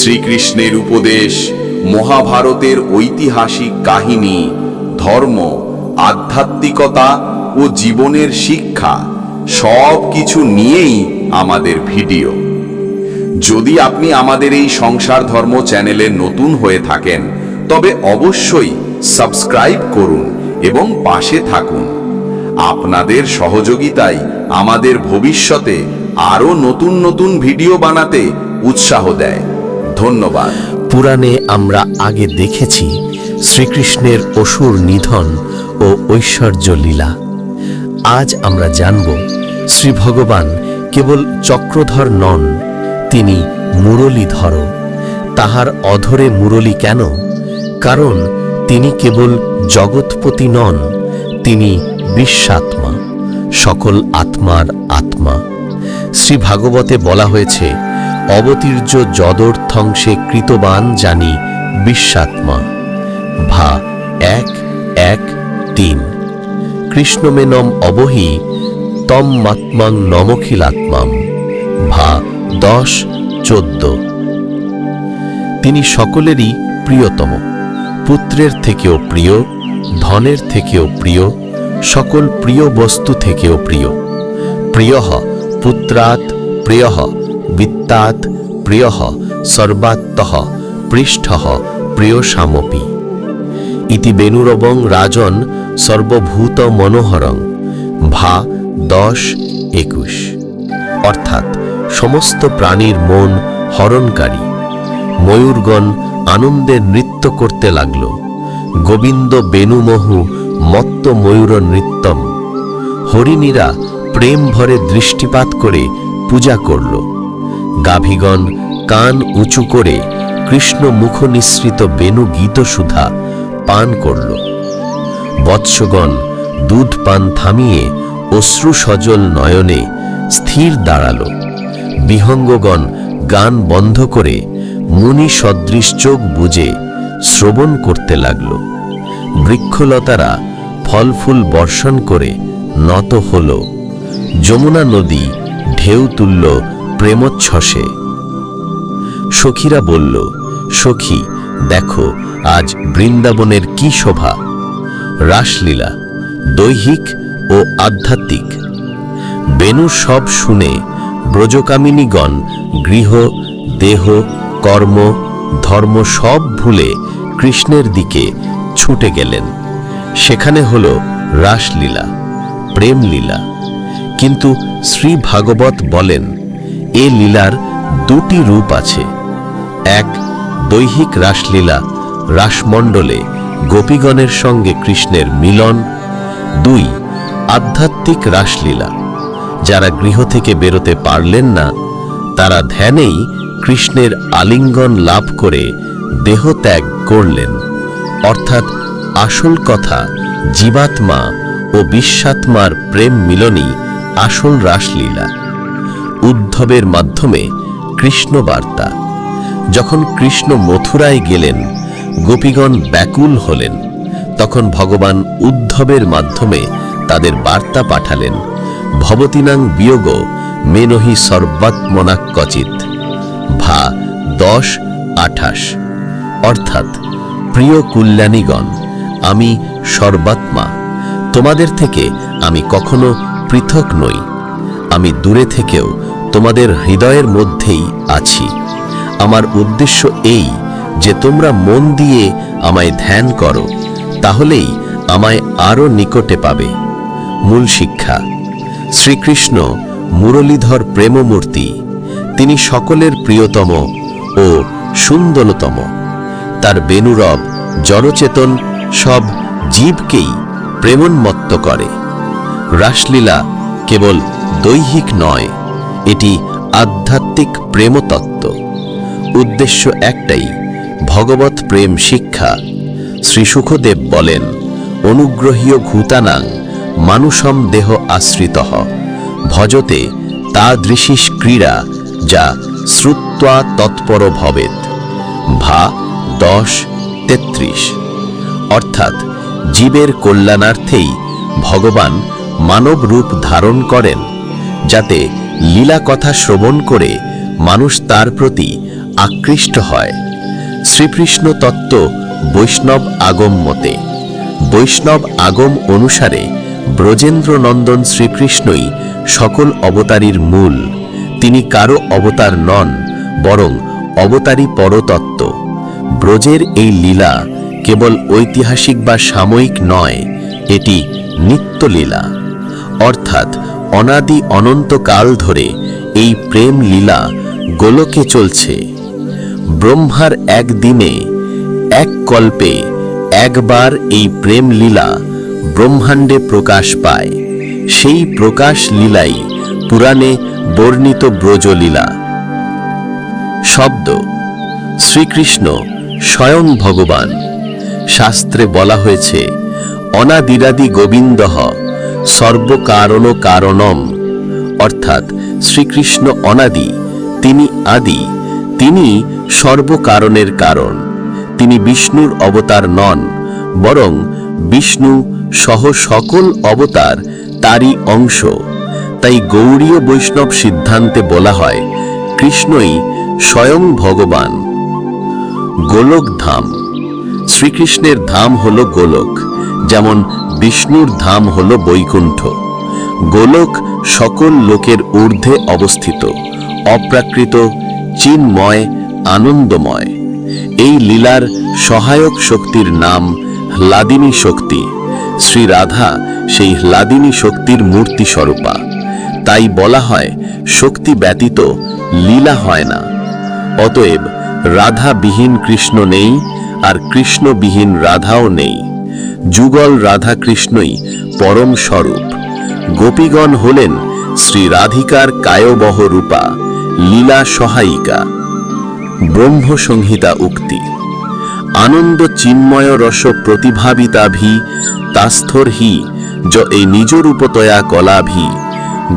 শ্রীকৃষ্ণের উপদেশ, মহাভারতের ঐতিহাসিক কাহিনী, ধর্ম, আধ্যাত্মিকতা ও জীবনের শিক্ষা সব কিছু নিয়েই আমাদের ভিডিও। যদি আপনি আমাদের এই সংসার ধর্ম চ্যানেলে নতুন হয়ে থাকেন, তবে অবশ্যই সাবস্ক্রাইব করুন এবং পাশে থাকুন। আপনাদের সহযোগিতাই আমাদের ভবিষ্যতে আরও নতুন নতুন ভিডিও বানাতে উৎসাহ দেয়। ধন্যবাদ। পুরাণে আমরা আগে দেখেছি শ্রীকৃষ্ণের অসুর নিধন ও ঐশ্বর্য লীলা। আজ আমরা জানব শ্রী ভগবান কেবল চক্রধর নন, তিনি মুরলীধর। তাহার অধরে মুরলী কেন? কারণ তিনি কেবল জগৎপতি নন, তিনি বিশ্বাত্মা, সকল আত্মার আত্মা। শ্রী ভাগবতে বলা হয়েছে অবতীর্য যদর্থংসে কৃতবান জানি বিশ্বাত্মা। ভা এক এক, তিন। কৃষ্ণমেনম অবহি, তম মাত্মাং নমখিলাত্মাম। ভা দশ, চোদ্দ। তিনি সকলেরই প্রিয়তম। পুত্রের থেকেও প্রিয়, ধনের থেকেও প্রিয়, সকল প্রিয় বস্তু থেকেও প্রিয়। প্রিয় পুত্রাৎ, প্রিয় বিত্তাৎ প্রিয় সর্বাত্ত পৃষ্ঠ প্রিয় সামপি ইতি বেনুরবং রাজন সর্বভূত মনোহরং ভা দশ একুশ। অর্থাৎ সমস্ত প্রাণীর মন হরণকারী। ময়ূরগণ আনন্দে নৃত্য করতে লাগল। গোবিন্দ বেনুমহু মত্ত ময়ূর নৃত্যম। হরিণীরা প্রেম ভরে দৃষ্টিপাত করে পূজা করল। গাভীগণ কান উঁচু করে কৃষ্ণ মুখ নিঃসৃত বেনু গীতসুধা পান করল। বৎসগণ দুধ পান থামিয়ে অশ্রু নয়নে স্থির দাঁড়াল। বিহঙ্গগণ গান বন্ধ করে মুনি সদৃশ চোখ বুঝে শ্রবণ করতে লাগল। বৃক্ষলতারা ফল ফুল বর্ষণ করে নত হল। যমুনা নদী ঢেউ তুলল প্রেমোচ্ছ্বসে সখীরা বলল, সখী, দেখো, আজ বৃন্দাবনের কি শোভা। রাসলীলা, দৈহিক ও আধ্যাত্মিক। বেনু সব শুনে ব্রজকামিনীগণ গৃহ, দেহ, কর্ম, ধর্ম সব ভুলে কৃষ্ণের দিকে ছুটে গেলেন। সেখানে হল রাসলীলা, প্রেমলীলা। কিন্তু শ্রী ভাগবত বলেন এ লীলার দুটি রূপ আছে। এক, দৈহিক রাসলীলা, রাসমণ্ডলে গোপীগণের সঙ্গে কৃষ্ণের মিলন। দুই, আধ্যাত্মিক রাসলীলা, যারা গৃহ থেকে বেরোতে পারলেন না, তারা ধ্যানেই কৃষ্ণের আলিঙ্গন লাভ করে দেহত্যাগ করলেন। অর্থাৎ আসল কথা, জীবাত্মা ও বিশ্বাত্মার প্রেম মিলনই আসল রাসলীলা। উদ্ধবের মাধ্যমে কৃষ্ণ বার্তা। যখন কৃষ্ণ মথুরায় গেলেন, গোপীগণ ব্যাকুল হলেন। তখন ভগবান উদ্ধবের মাধ্যমে তাদের বার্তা পাঠালেন, ভবতিনাং বিয়োগ মেনহি সর্বাত্মনাক কচিত ভা দশ আঠাশ। অর্থাৎ, প্রিয় কল্যাণীগণ, আমি সর্বাত্মা। তোমাদের থেকে আমি কখনো পৃথক নই। আমি দূরে থেকেও তোমাদের হৃদয়ের মধ্যেই আছি। আমার উদ্দেশ্য এই যে তোমরা মন দিয়ে আমায় ধ্যান করো, তাহলেই আমায় আরও নিকটে পাবে। মূল শিক্ষা, শ্রীকৃষ্ণ মুরলীধর প্রেমমূর্তি, তিনি সকলের প্রিয়তম ও সুন্দরতম। তার বেনুরব জড়চেতন সব জীবকেই প্রেমোন্মত্ত করে। রাসলীলা কেবল দৈহিক নয়, এটি আধ্যাত্মিক প্রেমতত্ত্ব। উদ্দেশ্য একটাই ভগবত প্রেম শিক্ষা। শ্রী সুখদেব বলেন, অনুগ্রহীয় ভূতানাং মানুষম দেহ আশ্রিত। ভজতে তা দৃশিস ক্রীড়া যা শ্রুত্বা তৎপর ভবেত ভা দশ তেত্রিশ। অর্থাৎ জীবের কল্যাণার্থেই ভগবান মানব রূপ ধারণ করেন। যাতে লীলা কথা শ্রবণ করে মানুষ তার প্রতি আকৃষ্ট হয়। শ্রীকৃষ্ণ তত্ত্ব বৈষ্ণব আগম মতে, বৈষ্ণব আগম অনুসারে ব্রজেন্দ্র নন্দন শ্রীকৃষ্ণই সকল অবতারীর মূল। তিনি কারও অবতার নন, বরং অবতারী পরতত্ত্ব। ব্রজের এই লীলা কেবল ঐতিহাসিক বা সাময়িক নয়, এটি নিত্যলীলা। অর্থাৎ অনাদি অনন্তকাল ধরে এই প্রেম লীলা গোলকে চলছে। ব্রহ্মার এক দিনে এক কল্পে, একবার এই প্রেম লীলা ব্রহ্মাণ্ডে প্রকাশ পায়। সেই প্রকাশ লীলাই পুরাণে বর্ণিত ব্রজলীলা। শব্দ, শ্রীকৃষ্ণ স্বয়ং ভগবান। শাস্ত্রে বলা হয়েছে, অনাদিরাদি গোবিন্দহ সর্বকারণ কারণম, অর্থাৎ শ্রীকৃষ্ণ অনাদি, তিনি আদি, তিনি সর্বকারণের কারণ, তিনি বিষ্ণুর অবতার নন, বরং বিষ্ণু সহ সকল অবতার তারই অংশ। তাই গৌড়ীয় বৈষ্ণব সিদ্ধান্তে বলা হয়, কৃষ্ণই স্বয়ং ভগবান। গোলক ধাম শ্রীকৃষ্ণের ধাম হল গোলক। যেমন বিষ্ণুর ধাম হল বৈকুণ্ঠ। গোলক সকল লোকের ঊর্ধ্বে অবস্থিত। অপ্রাকৃত, চিন্ময়, আনন্দময়। এই লীলার সহায়ক শক্তির নাম হ্লাদিনী শক্তি। শ্রী রাধা সেই হ্লাদিনী শক্তির মূর্তি স্বরূপা তাই বলা হয়, শক্তি ব্যতীত লীলা হয় না। অতএব রাধাবিহীন কৃষ্ণ নেই আর কৃষ্ণবিহীন রাধাও নেই। যুগল রাধা কৃষ্ণই পরম স্বরূপ। গোপীগণ হলেন শ্রী রাধিকার কায়বহ রূপা, লীলা সহায়িকা। ব্রহ্ম সংহিতা উক্তি। আনন্দ চিন্ময় রস প্রতিভাবিতাভি তাস্থর হি, য এই নিজ রূপতয়া কলাভি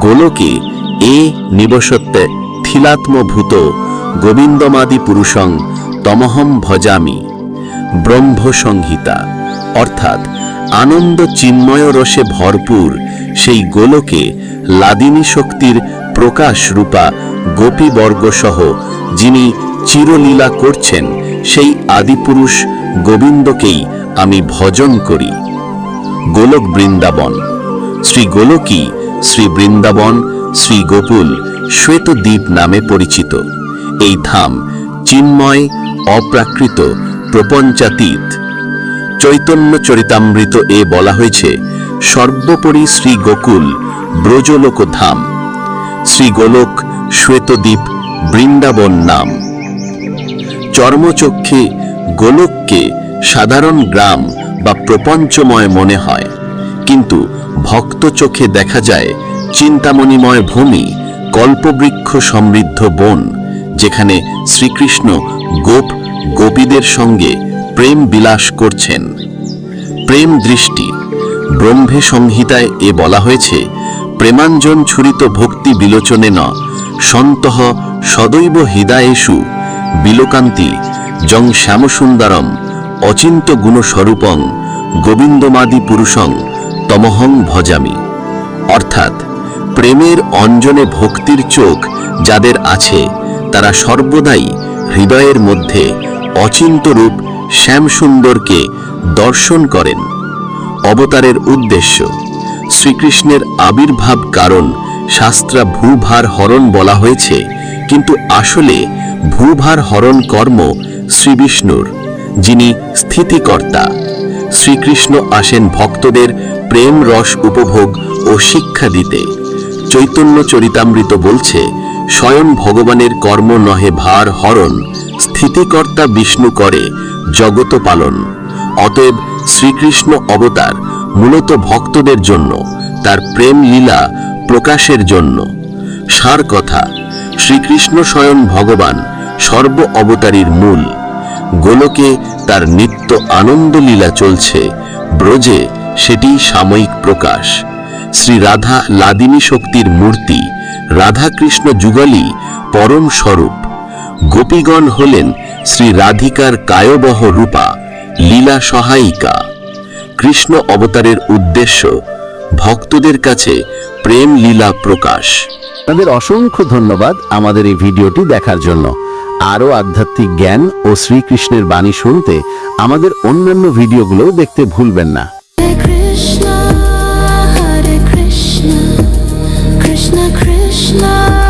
গোলকে এ নিবসত্তে থিলাত্মভূত গোবিন্দমাদি পুরুষং তমহম ভজামি। ব্রহ্ম সংহিতা। অর্থাৎ আনন্দ চিন্ময় রসে ভরপুর সেই গোলকে লাদিনী শক্তির প্রকাশ রূপা গোপীবর্গ সহ যিনি চিরলীলা করছেন সেই আদিপুরুষ গোবিন্দকেই আমি ভজন করি। গোলক বৃন্দাবন। শ্রী গোলকী শ্রী বৃন্দাবন, শ্রী গোকুল শ্বেতদ্বীপ নামে পরিচিত। এই ধাম চিন্ময়, অপ্রাকৃত, প্রপঞ্চাতীত। চৈতন্য চরিতামৃত এ বলা হয়েছে, সর্বোপরি শ্রী গোকুল ব্রজলোক ধাম শ্রী গোলক শ্বেতদ্বীপ বৃন্দাবন নাম। চর্মচক্ষে গোলককে সাধারণ গ্রাম বা প্রপঞ্চময় মনে হয়, কিন্তু ভক্ত চোখে দেখা যায় চিন্তামণিময় ভূমি, কল্পবৃক্ষ সমৃদ্ধ বন, যেখানে শ্রীকৃষ্ণ গোপ গোপীদের সঙ্গে প্রেম বিলাস করছেন। প্রেম দৃষ্টি। ব্রহ্মে সংহিতায় এ বলা হয়েছে, প্রেমাঞ্জন ছুরিত ভক্তি বিলোচনে ন সন্তঃ সদৈব হৃদয়েষু বিলোকান্তি জং শ্যামসুন্দরম অচিন্ত গুণস্বরূপং গোবিন্দমাদি পুরুষং তমহং ভজামি। অর্থাৎ, প্রেমের অঞ্জনে ভক্তির চোখ যাদের আছে, তারা সর্বদাই হৃদয়ের মধ্যে অচিন্ত রূপ শ্যামসুন্দরকে দর্শন করেন। অবতারের উদ্দেশ্য, শ্রীকৃষ্ণের আবির্ভাব কারণ শাস্ত্রা ভূভার হরণ বলা হয়েছে, কিন্তু আসলে ভূভার হরণ কর্ম শ্রীবিষ্ণুর, যিনি স্থিতিকর্তা। শ্রীকৃষ্ণ আসেন ভক্তদের প্রেম রস উপভোগ ও শিক্ষা দিতে। চৈতন্য চরিতামৃত বলছে, স্বয়ং ভগবানের কর্ম নহে ভার হরণ, স্থিতিকর্তা বিষ্ণু করে জগত পালন। অতএব শ্রীকৃষ্ণ অবতার মূলত ভক্তদের জন্য, তার প্রেম লীলা প্রকাশের জন্য। সার কথা, শ্রীকৃষ্ণ স্বয়ং ভগবান সর্ব অবতারীর মূল। গোলকে তার নিত্য আনন্দ লীলা চলছে, ব্রজে সেটি সাময়িক প্রকাশ। শ্রী রাধা লাদিনী শক্তির মূর্তি, রাধাকৃষ্ণ যুগলই পরম স্বরূপ। গোপীগণ হলেন শ্রী রাধিকার কায়বহ রূপা লীলা সহায়িকা। কৃষ্ণ অবতারের উদ্দেশ্য ভক্তদের কাছে প্রেম লীলা প্রকাশ। তাদের অসংখ্য ধন্যবাদ আমাদের এই ভিডিওটি দেখার জন্য। আরও আধ্যাত্মিক জ্ঞান ও শ্রীকৃষ্ণের বাণী শুনতে আমাদের অন্যান্য ভিডিওগুলোও দেখতে ভুলবেন না। Krishna